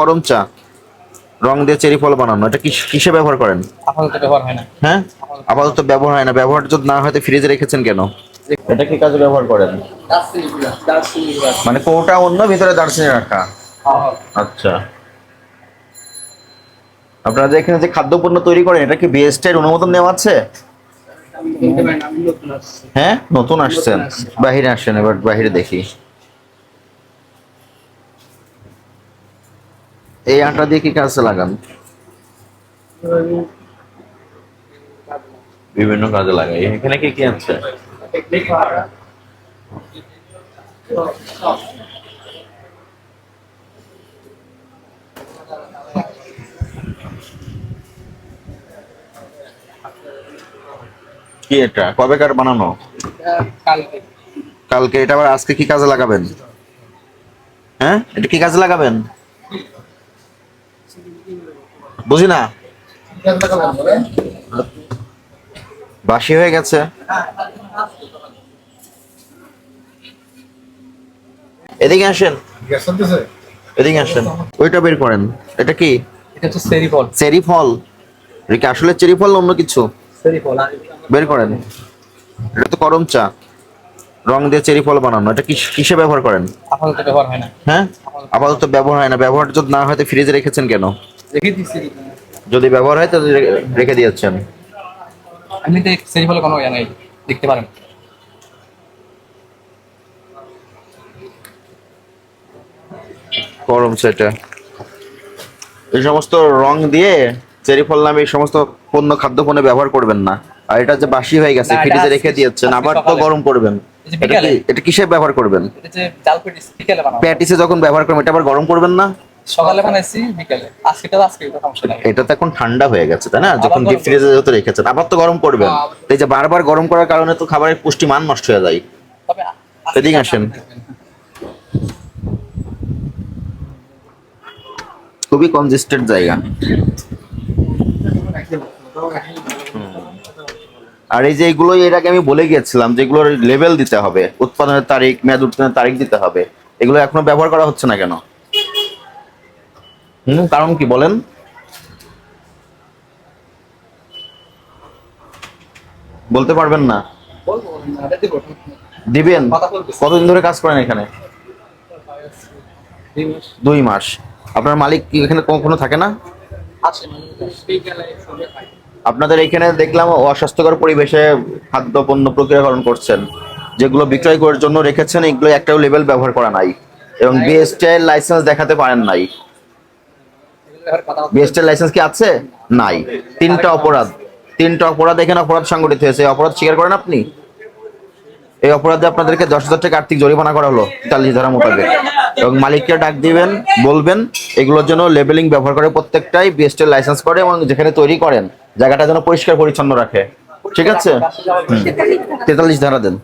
করম চা রং দিয়ে চেরি ফল বানানো এটা কিসে ব্যবহার করেন? আপাতত ব্যবহার হয় না। হ্যাঁ? আপাতত ব্যবহার হয় না ব্যবহার যদি না হয়তো ফ্রিজে রেখেছেন কেন? এটা কি কাজে ব্যবহার করেন? মানে কোটা অন্য ভিতরে দারচিনি রাখা? আচ্ছা। আপনারা যে এখানে যে খাদ্যপণ্য তৈরি করেন এটা কি বিএসটি অনুমোদন নেওয়া আছে? হ্যাঁ? নতুন আসছেন। বাহিরে আসছেন এবার বাহিরে দেখি। এই আটা দিয়ে কি কাজে লাগান? বিভিন্ন কাজে লাগাই। এখানে কি কি আছে? কি এটা? কবেকার বানানো? কালকে। কালকে। এটা আবার আজকে কি কাজে লাগাবেন? হ্যাঁ? এটা কি কাজে লাগাবেন? বুঝি না? বাসি হয়ে গেছে। এদিকে আসেন। এদিকে আসেন। ওইটা বের করেন। এটা কি? এটা হচ্ছে সেরি ফল চেরি ফল এটা কি আসলে চেরি ফল অন্য কিছু? ফল বের করেন। এটা তো করম চা। রং দিয়ে চেরি ফল বানানো। এটা কিস- ব্যবহার করেন? আপাতত ব্যবহার হয় না। হ্যাঁ? আপাতত ব্যবহার হয় না। ব্যবহার যদি না হয়তো ফ্রিজে রেখেছেন কেন? যদি ব্যবহার হয় তাহলে রেখে দিয়েছেন। আমি তো সেরি ফলে কোনো ইয়ে নাই দেখতে পারেন। গরম সেটা এই সমস্ত রং দিয়ে চেরি ফল নামে এই সমস্ত পণ্য খাদ্য পণ্যে ব্যবহার করবেন না। আর এটা যে বাসি হয়ে গেছে ফ্রিজে রেখে দিয়েছেন আবার তো গরম করবেন। এটা বিকালে। কি এটা কিসে ব্যবহার করবেন? প্যাটিসে যখন ব্যবহার করবেন এটা আবার গরম করবেন না? সকালে বানাইছি বিকেলে। আজকে তো আজকে তো সমস্যা নাই। এটা তো এখন ঠান্ডা হয়ে গেছে তাই না? যখন ডিপ ফ্রিজে যেহেতু রেখেছেন আবার তো গরম করবেন এই যে বারবার গরম করার কারণে তো খাবারের পুষ্টি মান নষ্ট হয়ে যায়। তবে এদিকে আসেন। খুবই কনজেস্টেড জায়গা। আর এই যে এগুলো এর আগে আমি বলে গিয়েছিলাম যেগুলোর লেভেল দিতে হবে। উৎপাদনের তারিখ মেয়াদ উত্তীর্ণের তারিখ দিতে হবে। এগুলো এখনও ব্যবহার করা হচ্ছে না কেন? হুম কারণ কি বলেন বলতে পারবেন না। দিবেন কতদিন ধরে কাজ করেন এখানে দুই মাস। আপনার মালিক কি এখানে কখনো থাকে না। আপনাদের এখানে দেখলাম অস্বাস্থ্যকর পরিবেশে খাদ্য, পণ্য প্রক্রিয়াকরণ করছেন যেগুলো বিক্রয় করার জন্য রেখেছেন, এগুলো একটাও লেভেল ব্যবহার করা নাই এবং বিএসটিআই লাইসেন্স দেখাতে পারেন নাই বিএসটিআই লাইসেন্স কি আছে? নাই। তিনটা অপরাধ। তিনটা অপরাধ এখানে অপরাধ সংগঠিত হয়েছে। অপরাধ স্বীকার করেন আপনি? এই অপরাধে আপনাদেরকে দশ হাজার টাকা আর্থিক জরিমানা করা হলো তেতাল্লিশ ধারা মোতাবেক। এবং মালিককে ডাক দিবেন, বলবেন, এগুলোর জন্য লেবেলিং ব্যবহার করে প্রত্যেকটাই বিএসটি লাইসেন্স করে এবং যেখানে তৈরি করেন, জায়গাটা যেন পরিষ্কার পরিচ্ছন্ন রাখে। ঠিক আছে? তেতাল্লিশ ধারা দেন।